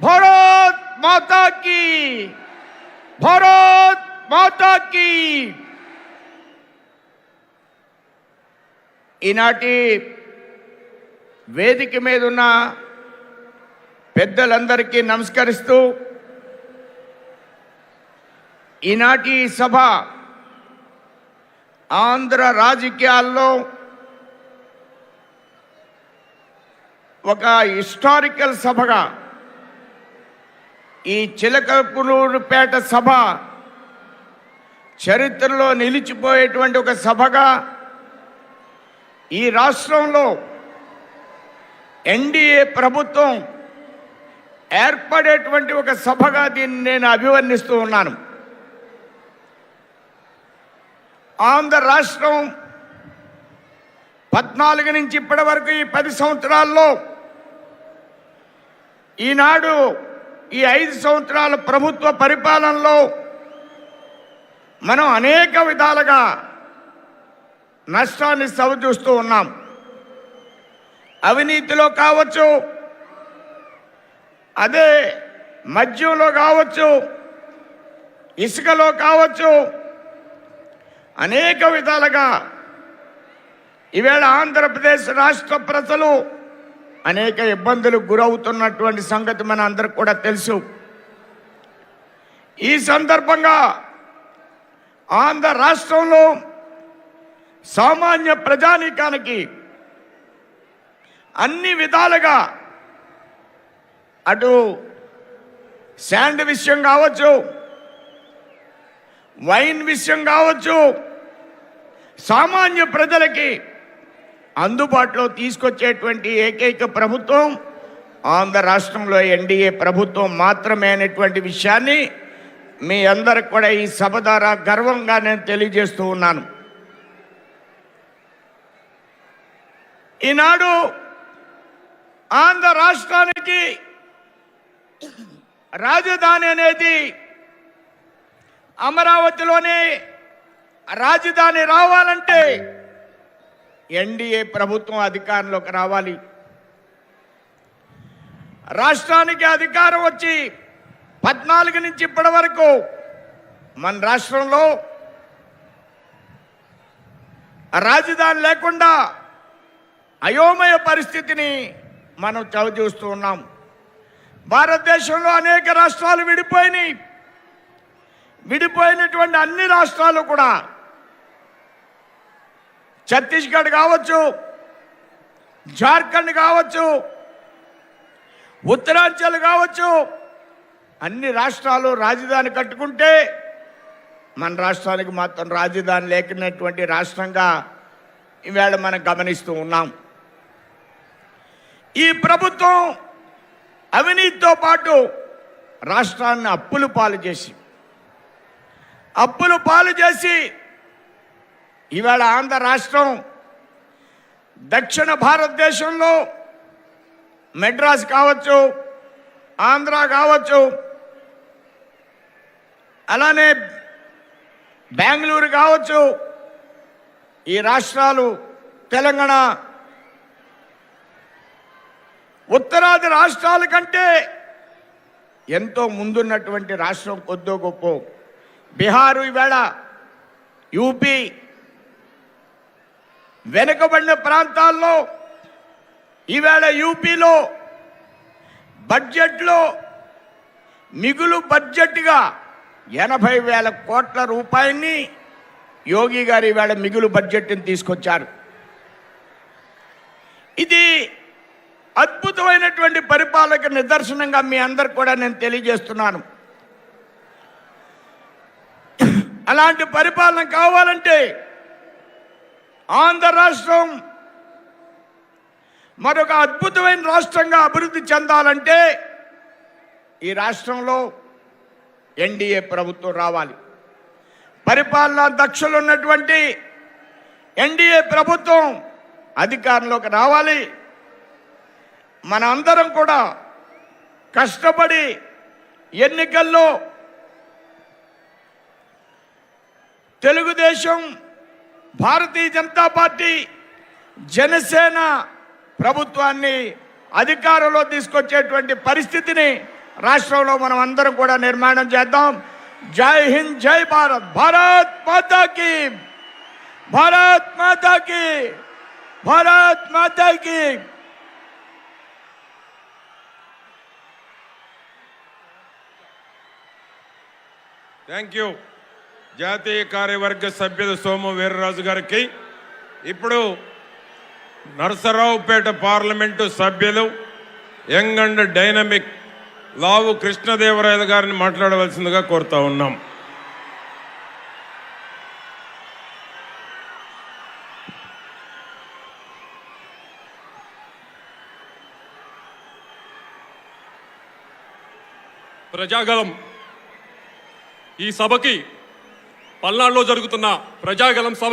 భారత్ మాతా key Bharat ఈనాటి వేదిక మీద ఉన్న పెద్దలందరికీ నమస్కరిస్తూ ఈనాటి సభ ఆంధ్ర రాజకీయాల్లో ఒక హిస్టారికల్ సభగా ఈ చిలకలూరుపేట సభ చరిత్రలో నిలిచిపోయేటువంటి ఒక సభగా ఈ రాష్ట్రంలో ఎన్డీఏ ప్రభుత్వం ఏర్పడేటువంటి ఒక సభగా దీన్ని నేను అభివర్ణిస్తూ ఉన్నాను. ఆంధ్ర రాష్ట్రం పద్నాలుగు నుంచి ఇప్పటి వరకు ఈ పది సంవత్సరాల్లో ఈనాడు ఈ ఐదు సంవత్సరాల ప్రభుత్వ పరిపాలనలో మనం అనేక విధాలుగా నష్టాన్ని సవచూస్తూ ఉన్నాం. అవినీతిలో కావచ్చు అదే మద్యంలో కావచ్చు ఇసుకలో కావచ్చు అనేక విధాలుగా ఈవేళ ఆంధ్రప్రదేశ్ రాష్ట్ర ప్రజలు అనేక ఇబ్బందులకు గురవుతున్నటువంటి సంగతి మన అందరికి కూడా తెలుసు. ఈ సందర్భంగా ఆంధ్ర రాష్ట్రంలో సామాన్య ప్రజానీకానికి అన్ని విధాలుగా అటు శాండ్ విషయం కావచ్చు వైన్ విషయం కావచ్చు సామాన్య ప్రజలకి అందుబాటులో తీసుకొచ్చేటువంటి ఏకైక ప్రభుత్వం ఆంధ్ర రాష్ట్రంలో ఎన్డీఏ ప్రభుత్వం మాత్రమే అనేటువంటి విషయాన్ని మీ అందరికి కూడా ఈ సభ ద్వారా గర్వంగా నేను తెలియజేస్తూ ఉన్నాను. ఈనాడు ఆంధ్ర రాష్ట్రానికి రాజధాని అనేది అమరావతిలోనే రాజధాని రావాలంటే ఎన్డీఏ ప్రభుత్వం అధికారంలోకి రావాలి. రాష్ట్రానికి అధికారం వచ్చి పద్నాలుగు నుంచి ఇప్పటి వరకు మన రాష్ట్రంలో రాజధాని లేకుండా అయోమయ పరిస్థితిని మనం చవిచూస్తూ ఉన్నాం. భారతదేశంలో అనేక రాష్ట్రాలు విడిపోయినాయి. విడిపోయినటువంటి అన్ని రాష్ట్రాలు కూడా ఛత్తీస్గఢ్ కావచ్చు జార్ఖండ్ కావచ్చు ఉత్తరాంచల్ కావచ్చు అన్ని రాష్ట్రాలు రాజధాని కట్టుకుంటే మన రాష్ట్రానికి మాత్రం రాజధాని లేకున్నటువంటి రాష్ట్రంగా ఈవేళ మనం గమనిస్తూ ఉన్నాం. ఈ ప్రభుత్వం అవినీతితో పాటు రాష్ట్రాన్ని అప్పులు పాలు చేసి అప్పులు పాలు చేసి ఇవాళ ఆంధ్ర రాష్ట్రం దక్షిణ భారతదేశంలో మెడ్రాస్ కావచ్చు ఆంధ్ర కావచ్చు అలానే బెంగళూరు కావచ్చు ఈ రాష్ట్రాలు తెలంగాణ ఉత్తరాది రాష్ట్రాల కంటే ఎంతో ముందున్నటువంటి రాష్ట్రం కొద్దో గొప్ప. బీహారు ఈవేళ యూపీ వెనుకబడిన ప్రాంతాల్లో ఈవేళ యూపీలో బడ్జెట్లో మిగులు బడ్జెట్గా ఎనభై వేల కోట్ల రూపాయల్ని యోగి గారు ఈవేళ మిగులు బడ్జెట్ని తీసుకొచ్చారు. ఇది అద్భుతమైనటువంటి పరిపాలక నిదర్శనంగా మీ అందరు కూడా నేను తెలియజేస్తున్నాను. అలాంటి పరిపాలన కావాలంటే ఆంధ్ర రాష్ట్రం మరొక అద్భుతమైన రాష్ట్రంగా అభివృద్ధి చెందాలంటే ఈ రాష్ట్రంలో ఎన్డీఏ ప్రభుత్వం రావాలి. పరిపాలనా దక్షులు ఉన్నటువంటి ఎన్డీఏ ప్రభుత్వం అధికారంలోకి రావాలి. మన అందరం కూడా కష్టపడి ఎన్నికల్లో తెలుగుదేశం భారతీయ జనతా పార్టీ జనసేన ప్రభుత్వాన్ని అధికారంలో తీసుకొచ్చేటువంటి పరిస్థితిని రాష్ట్రంలో మనం అందరం కూడా నిర్మాణం చేద్దాం. జై హింద్ జై భారత్. భారత్ మాతాకి భారత్ మాతాకి భారత్ మాతాకి థ్యాంక్ యూ జాతీయ కార్యవర్గ సభ్యులు సోము వీర్రాజు గారికి ఇప్పుడు నరసరావుపేట పార్లమెంటు సభ్యులు young and dynamic Lavu Krishnadevarayalu గారిని మాట్లాడవలసిందిగా కోరుతా ఉన్నాం. ప్రజాగలం ఈ సభకి పల్నాడులో జరుగుతున్న ప్రజాగలం సభ